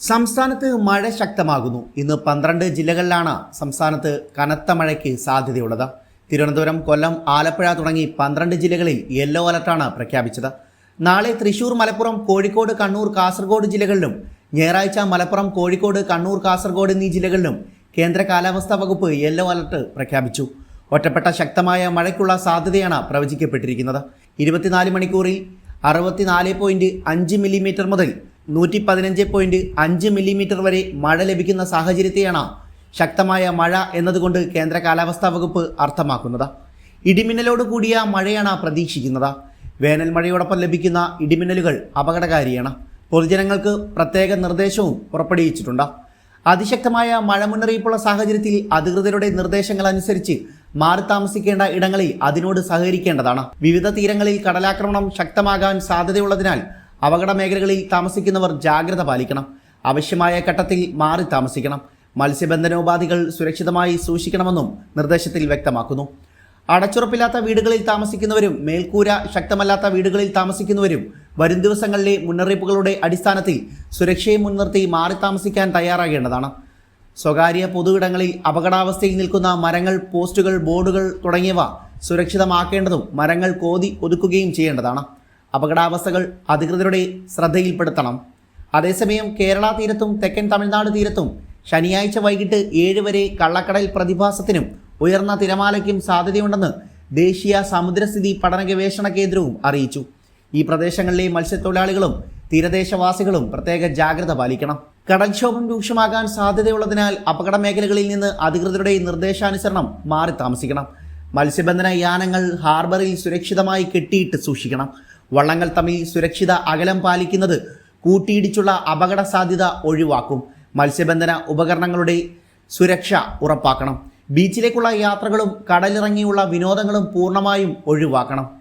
സംസ്ഥാനത്ത് മഴ ശക്തമാകുന്നു. ഇന്ന് പന്ത്രണ്ട് ജില്ലകളിലാണ് സംസ്ഥാനത്ത് കനത്ത മഴയ്ക്ക് സാധ്യതയുള്ളത്. തിരുവനന്തപുരം കൊല്ലം ആലപ്പുഴ തുടങ്ങി പന്ത്രണ്ട് ജില്ലകളിൽ യെല്ലോ അലർട്ടാണ് പ്രഖ്യാപിച്ചത്. നാളെ തൃശൂർ മലപ്പുറം കോഴിക്കോട് കണ്ണൂർ കാസർഗോഡ് ജില്ലകളിലും ഞായറാഴ്ച മലപ്പുറം കോഴിക്കോട് കണ്ണൂർ കാസർഗോഡ് എന്നീ ജില്ലകളിലും കേന്ദ്ര കാലാവസ്ഥാ വകുപ്പ് യെല്ലോ അലർട്ട് പ്രഖ്യാപിച്ചു. ഒറ്റപ്പെട്ട ശക്തമായ മഴയ്ക്കുള്ള സാധ്യതയാണ് പ്രവചിക്കപ്പെട്ടിരിക്കുന്നത്. ഇരുപത്തിനാല് മണിക്കൂറിൽ അറുപത്തിനാല് പോയിന്റ് അഞ്ച് മില്ലിമീറ്റർ മുതൽ നൂറ്റി പതിനഞ്ച് പോയിന്റ് അഞ്ച് മില്ലിമീറ്റർ വരെ മഴ ലഭിക്കുന്ന സാഹചര്യത്തെയാണ് ശക്തമായ മഴ എന്നതുകൊണ്ട് കേന്ദ്ര കാലാവസ്ഥാ വകുപ്പ് അർത്ഥമാക്കുന്നത്. ഇടിമിന്നലോട് കൂടിയ മഴയാണ് പ്രതീക്ഷിക്കുന്നത്. വേനൽ മഴയോടൊപ്പം ലഭിക്കുന്ന ഇടിമിന്നലുകൾ അപകടകാരിയാണ്. പൊതുജനങ്ങൾക്ക് പ്രത്യേക നിർദ്ദേശവും പുറപ്പെടുവിച്ചിട്ടുണ്ട്. അതിശക്തമായ മഴ മുന്നറിയിപ്പുള്ള സാഹചര്യത്തിൽ അധികൃതരുടെ നിർദ്ദേശങ്ങൾ അനുസരിച്ച് മാറി താമസിക്കേണ്ട ഇടങ്ങളിൽ അതിനോട് സഹകരിക്കേണ്ടതാണ്. വിവിധ തീരങ്ങളിൽ കടലാക്രമണം ശക്തമാകാൻ സാധ്യതയുള്ളതിനാൽ അപകട മേഖലകളിൽ താമസിക്കുന്നവർ ജാഗ്രത പാലിക്കണം. ആവശ്യമായ ഘട്ടത്തിൽ മാറി താമസിക്കണം. മത്സ്യബന്ധനോപാധികൾ സുരക്ഷിതമായി സൂക്ഷിക്കണമെന്നും നിർദ്ദേശത്തിൽ വ്യക്തമാക്കുന്നു. അടച്ചുറപ്പില്ലാത്ത വീടുകളിൽ താമസിക്കുന്നവരും മേൽക്കൂര ശക്തമല്ലാത്ത വീടുകളിൽ താമസിക്കുന്നവരും വരും ദിവസങ്ങളിലെ മുന്നറിയിപ്പുകളുടെ അടിസ്ഥാനത്തിൽ സുരക്ഷയെ മുൻനിർത്തി മാറി താമസിക്കാൻ തയ്യാറാകേണ്ടതാണ്. സ്വകാര്യ പൊതുയിടങ്ങളിൽ അപകടാവസ്ഥയിൽ നിൽക്കുന്ന മരങ്ങൾ പോസ്റ്റുകൾ ബോർഡുകൾ തുടങ്ങിയവ സുരക്ഷിതമാക്കേണ്ടതും മരങ്ങൾ കോതി ഒതുക്കുകയും ചെയ്യേണ്ടതാണ്. അപകടാവസ്ഥകൾ അധികൃതരുടെ ശ്രദ്ധയിൽപ്പെടുത്തണം. അതേസമയം കേരള തീരത്തും തെക്കൻ തമിഴ്നാട് തീരത്തും ശനിയാഴ്ച വൈകിട്ട് ഏഴ് വരെ കള്ളക്കടൽ പ്രതിഭാസത്തിനും ഉയർന്ന തിരമാലയ്ക്കും സാധ്യതയുണ്ടെന്ന് ദേശീയ സമുദ്രസ്ഥിതി പഠന ഗവേഷണ കേന്ദ്രവും അറിയിച്ചു. ഈ പ്രദേശങ്ങളിലെ മത്സ്യത്തൊഴിലാളികളും തീരദേശവാസികളും പ്രത്യേക ജാഗ്രത പാലിക്കണം. കടൽക്ഷോഭം രൂക്ഷമാകാൻ സാധ്യതയുള്ളതിനാൽ അപകട മേഖലകളിൽ നിന്ന് അധികൃതരുടെ നിർദ്ദേശാനുസരണം മാറി താമസിക്കണം. മത്സ്യബന്ധന യാനങ്ങൾ ഹാർബറിൽ സുരക്ഷിതമായി കെട്ടിയിട്ട് സൂക്ഷിക്കണം. വള്ളങ്ങൾ തമ്മിൽ സുരക്ഷിത അകലം പാലിക്കുന്നത് കൂട്ടിയിടിച്ചുള്ള അപകട സാധ്യത ഒഴിവാക്കും. മത്സ്യബന്ധന ഉപകരണങ്ങളുടെ സുരക്ഷ ഉറപ്പാക്കണം. ബീച്ചിലേക്കുള്ള യാത്രകളും കടലിറങ്ങിയുള്ള വിനോദങ്ങളും പൂർണമായും ഒഴിവാക്കണം.